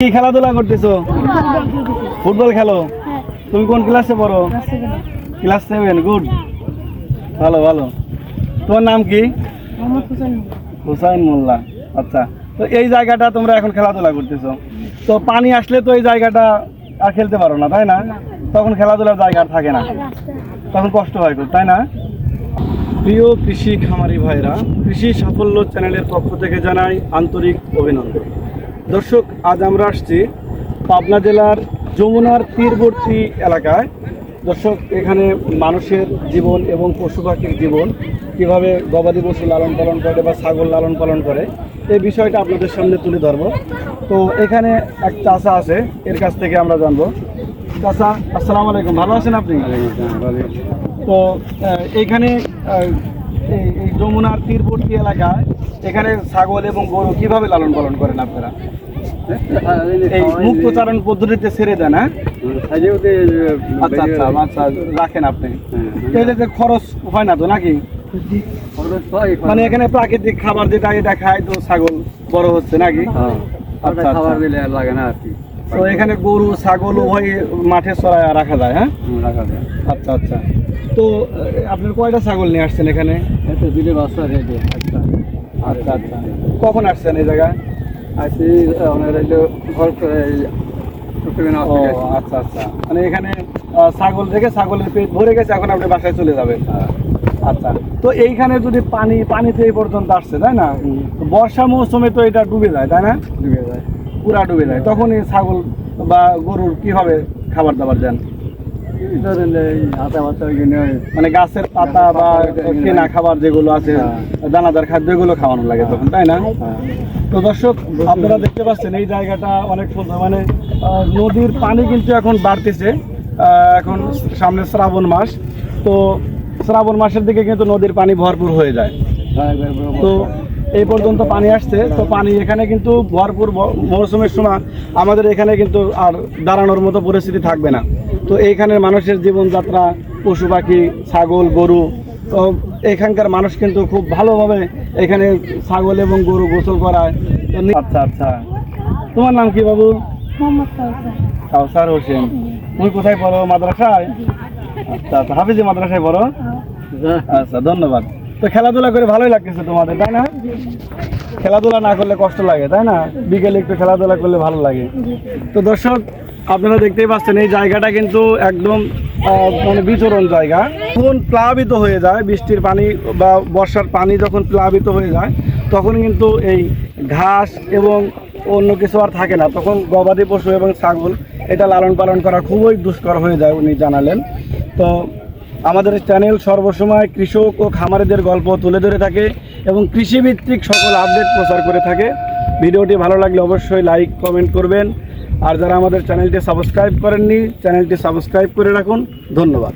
কি খেলাধুলা করতেছো? ফুটবল খেলো? তুমি কোন ক্লাসে পড়ো? ক্লাস সেভেন গুড ভালো ভালো। তোমার নাম কি? হুসাইন মোল্লা। আচ্ছা। তো এই জায়গাটা তোমরা এখন খেলাধুলা করতেছো। তো পানি আসলে তো এই জায়গাটা আর খেলতে পারো না তাই না? তখন খেলাধুলার জায়গা আর থাকে না। তখন কষ্ট হয় খুব তাই না? প্রিয় কৃষি খামারি ভাইরা কৃষি সাফল্য চ্যানেলের পক্ষ থেকে জানাই আন্তরিক অভিনন্দন। দর্শক আজ আমরা আসছি পাবনা জেলার যমুনার তীরবর্তী এলাকায়। দর্শক এখানে মানুষের জীবন এবং পশু পাখির জীবন কীভাবে গবাদি পশু লালন পালন করে বা ছাগল লালন পালন করে এই বিষয়টা আপনাদের সামনে তুলে ধরবো। তো এখানে এক চাষা আছে এর কাছ থেকে আমরা জানব। চাষা আসসালামু আলাইকুম। ভালো আছেন আপনি? তো আহ, এই যমুনার তীরবর্তী এলাকায় এখানে ছাগল এবং গরু কীভাবে লালন পালন করেন আপনারা? এই মুক্তচারণ পদ্ধতিতে ছেড়ে দেন হ্যাঁ? আচ্ছা আচ্ছা আচ্ছা রাখেন আপনি। এতে যে খরচ হয় না তো নাকি? মানে এখানে প্রাকৃতিক খাবার যেটা এটা খায় তো ছাগল বড় হচ্ছে নাকি? আচ্ছা খাবার আচ্ছা। দিলে আর লাগে না আর কি। তো এখানে গরু ছাগল উভয় মাঠে চড়ায় রাখা যায় হ্যাঁ? রাখা যায়। আচ্ছা আচ্ছা। তো আপনার কয়টা ছাগল নিয়ে আসছেন এখানে? দিলে বাচ্চা রেডি আচ্ছা। আচ্ছা আচ্ছা। কখন আসছেন এই জায়গায়? আসি ঘর আচ্ছা আচ্ছা। মানে এখানে ছাগল রেখে ছাগলের পেট ভরে গেছে এখন আপনি বাসায় চলে যাবেন। আচ্ছা। তো এইখানে যদি পানি পানিতে এই পর্যন্ত আসছে তাই না? বর্ষা মৌসুমে তো এটা ডুবে যায় তাই না? ডুবে যায়। পুরা ডুবে যায়। তখন এই ছাগল বা গরুর কীভাবে খাবার দাবার দেন মানে গাছের পাতা বা কেনা খাবার যেগুলো আছে দানাদার খাদ্য এগুলো খাওয়ানো লাগে তখন তাই না? তো দর্শক আপনারা দেখতে পাচ্ছেন এই জায়গাটা অনেক সুন্দর। মানে নদীর পানি কিন্তু এখন বাড়তেছে। এখন সামনে শ্রাবণ মাস। তো শ্রাবণ মাসের দিকে কিন্তু নদীর পানি ভরপুর হয়ে যায়। তো এই পর্যন্ত পানি আসছে। তো পানি এখানে কিন্তু ভরপুর মৌসুমের সময় আমাদের এখানে কিন্তু আর দাঁড়ানোর মতো পরিস্থিতি থাকবে না। তো এইখানের মানুষের জীবনযাত্রা পশু পাখি ছাগল গরু তো এখানকার মানুষ কিন্তু খুব ভালোভাবে এখানে ছাগল এবং গরু গোসল করায়। আচ্ছা আচ্ছা। তোমার নাম কি বাবু? কাউসার। হোসেন। তুমি কোথায় পড়ো? মাদ্রাসায়? আচ্ছা আচ্ছা। হাফিজি মাদ্রাসায় পড়ো? আচ্ছা ধন্যবাদ। তো খেলাধুলা করে ভালোই লাগতেছে তোমাদের, তাই না? খেলাধুলা না করলে কষ্ট লাগে, তাই না? বিকেলে একটু খেলাধুলা করলে ভালো লাগে। তো দর্শক, আপনারা দেখতেই পাচ্ছেন, এই জায়গাটা কিন্তু একদম মানে বিচরণ জায়গা। যখন প্লাবিত হয়ে যায়, বৃষ্টির পানি বা বর্ষার পানি যখন প্লাবিত হয়ে যায়, তখন কিন্তু এই ঘাস এবং অন্য কিছু আর থাকে না। তখন গবাদি পশু এবং ছাগল এটা লালন পালন করা খুবই দুষ্কর হয়ে যায়, উনি জানালেন। তো আমাদের চ্যানেল সর্বসময় কৃষক ও খামারিদের গল্প তুলে ধরে থাকে এবং কৃষিভিত্তিক সকল আপডেট প্রচার করে থাকে। ভিডিওটি ভালো লাগলে অবশ্যই লাইক, কমেন্ট করবেন। আর যারা আমাদের চ্যানেলটি সাবস্ক্রাইব করেননি, চ্যানেলটি সাবস্ক্রাইব করে রাখুন। ধন্যবাদ।